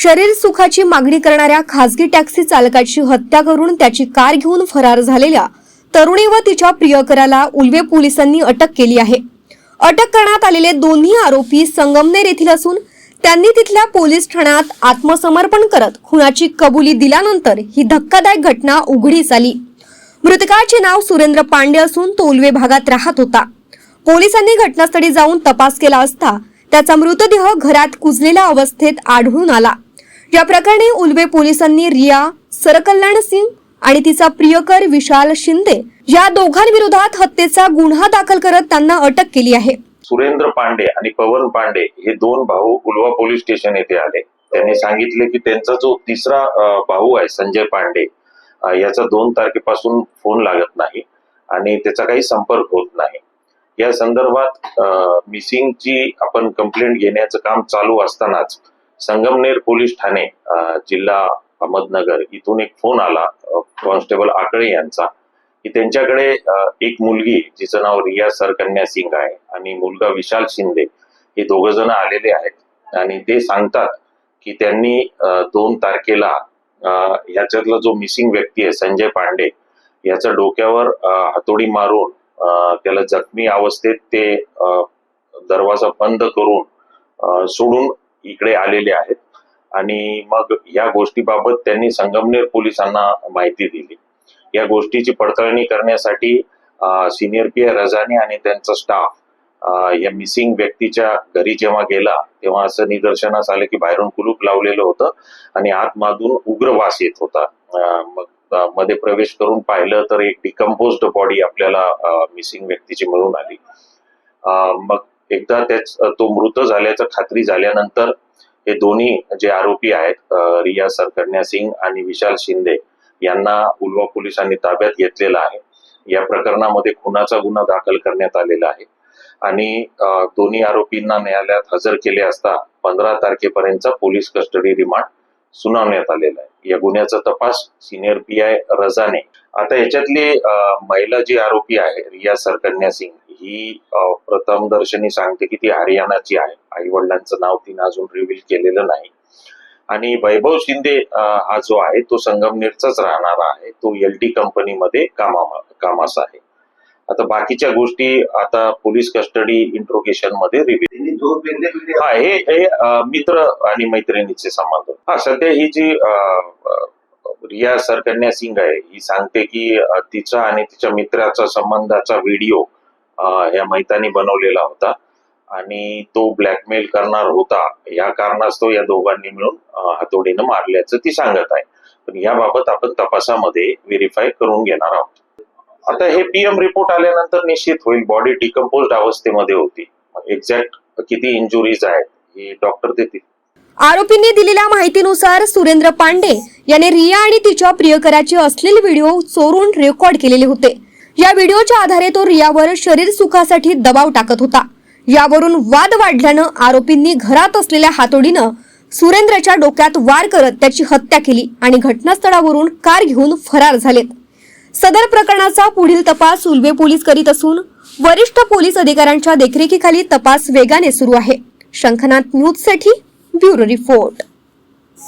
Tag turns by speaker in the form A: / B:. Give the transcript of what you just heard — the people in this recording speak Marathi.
A: शरीर सुखाची मागणी करणाऱ्या खासगी टॅक्सी चालकाची हत्या करून त्याची कार घेऊन फरार झालेल्या तरुणी व तिच्या प्रियकराला उल्वे पोलिसांनी अटक केली आहे. अटक करण्यात आलेले दोन्ही आरोपी संगमनेर येथील असून त्यांनी तिथल्या पोलीस ठाण्यात आत्मसमर्पण करत खुनाची कबुली दिल्यानंतर ही धक्कादायक घटना उघडीस आली. मृतकाचे नाव सुरेंद्र पांडे असून तो उल्वे भागात राहत होता. पोलिसांनी घटनास्थळी जाऊन तपास केला असता त्याचा मृतदेह घरात कुजलेल्या अवस्थेत आढळून आला. या प्रकरणी उलवे पोलिसांनी रिया सरकल्याण सिंग आणि तिचा प्रियकर विशाल शिंदे या दोघांविरोधात हत्येचा गुन्हा दाखल करत त्यांना अटक केली आहे.
B: सुरेंद्र पांडे आणि पवन पांडे हे दोन भाऊ उलवा पोलीस स्टेशन येथे आले. त्यांनी सांगितले की त्यांचा जो तिसरा भाऊ आहे संजय पांडे याचा दोन तारखेपासून फोन लागत नाही आणि त्याचा काही संपर्क होत नाही. या संदर्भात मिसिंगची आपण कंप्लेंट घेण्याचं काम चालू असतानाच संगमनेर पोलीस ठाणे जिल्हा अहमदनगर इथून एक फोन आला कॉन्स्टेबल आकळे यांचा की त्यांच्याकडे एक मुलगी जिचं नाव रिया सरकन्या सिंग आहे आणि मुलगा विशाल शिंदे हे दोघ जण आलेले आहेत. आणि ते सांगतात की त्यांनी दोन तारखेला ह्याच्यातला जो मिसिंग व्यक्ती आहे संजय पांडे याच्या डोक्यावर हातोडी मारून त्याला जखमी अवस्थेत ते अ, दरवाजा बंद करून सोडून इकडे आलेले आहेत. आणि मग या गोष्टीबाबत त्यांनी संगमनेर पोलिसांना माहिती दिली. या गोष्टीची पडताळणी करण्यासाठी सिनियर पी आय रजानी आणि त्यांचा स्टाफ या मिसिंग व्यक्तीच्या घरी जेव्हा गेला तेव्हा असं निदर्शनास आलं की बाहेरून कुलूप लावलेलं होतं आणि आतमधून उग्र वास येत होता. मग मध्ये प्रवेश करून पाहिलं तर एक डिकम्पोज बॉडी आपल्याला मिसिंग व्यक्तीची मिळून आली. मग एकदा त्याच तो मृत झाल्याचं खात्री झाल्यानंतर हे दोन्ही जे आरोपी आहेत रिया सरकन्या सिंग आणि विशाल शिंदे यांना उलवा पोलिसांनी ताब्यात घेतलेला आहे. या प्रकरणामध्ये खुनाचा गुन्हा दाखल करण्यात आलेला आहे. आणि दोन्ही आरोपींना न्यायालयात हजर केले असता पंधरा तारखेपर्यंतचा पोलीस कस्टडी रिमांड सुनावण्यात आलेला आहे. या गुन्ह्याचा तपास सिनियर पी आय रजाने. आता याच्यातली महिला जी आरोपी आहे रिया सरकन्या सिंग ही प्रथमदर्शनी प्रथम दर्शनी सांगते की ती हरियाणाची आहे. आई वडिलांचं नाव तिने अजून रिव्हील केलेलं नाही. आणि वैभव शिंदे हा जो आहे तो संगमनेरचाच राहणारा आहे. तो एल टी कंपनीमध्ये कामा कामास आहे. आता बाकीच्या गोष्टी आता पोलीस कस्टडी
C: इंट्रोगेशनमध्ये
B: हा हे हे मित्र आणि मैत्रिणीचे संबंध. हा. सध्या ही जी रिया सरकन्या सिंग आहे ही सांगते की तिचा आणि तिच्या मित्राचा संबंधाचा व्हिडिओ ह्या मैतानी बनवलेला होता. आणि तो ब्लॅकमेल करणार होता. या कारणास्तव या दोघांनी मिळून हातोडीनं मारल्याचं ती सांगत आहे. पण याबाबत आपण तपासामध्ये व्हेरीफाय करून घेणार आहोत. आता हे पीएम रिपोर्ट आल्यानंतर निश्चित होईल. बॉडी डिकम्पोज अवस्थेमध्ये होती. एक्झॅक्ट किती इंजुरीज आहेत हे डॉक्टर देतील.
A: आरोपींनी दिलेल्या माहितीनुसार सुरेंद्र पांडे याने रिया आणि तिच्या प्रियकराचे असलेले व्हिडिओ चोरून रेकॉर्ड केलेले होते. या व्हिडिओच्या आधारे तो रियावर शरीर सुखासाठी दबाव टाकत होता. यावरून वाद वाढल्यानं आरोपींनी घरात असलेल्या हातोडीनं सुरेंद्रच्या डोक्यात वार करत त्याची हत्या केली आणि घटनास्थळावरून कार घेऊन फरार झालेत. सदर प्रकरणाचा पुढील तपास उल्वे पोलीस करीत असून वरिष्ठ पोलीस अधिकाऱ्यांच्या देखरेखीखाली तपास वेगाने सुरू आहे. शंखनाथ न्यूजसाठी ब्युरो रिपोर्ट.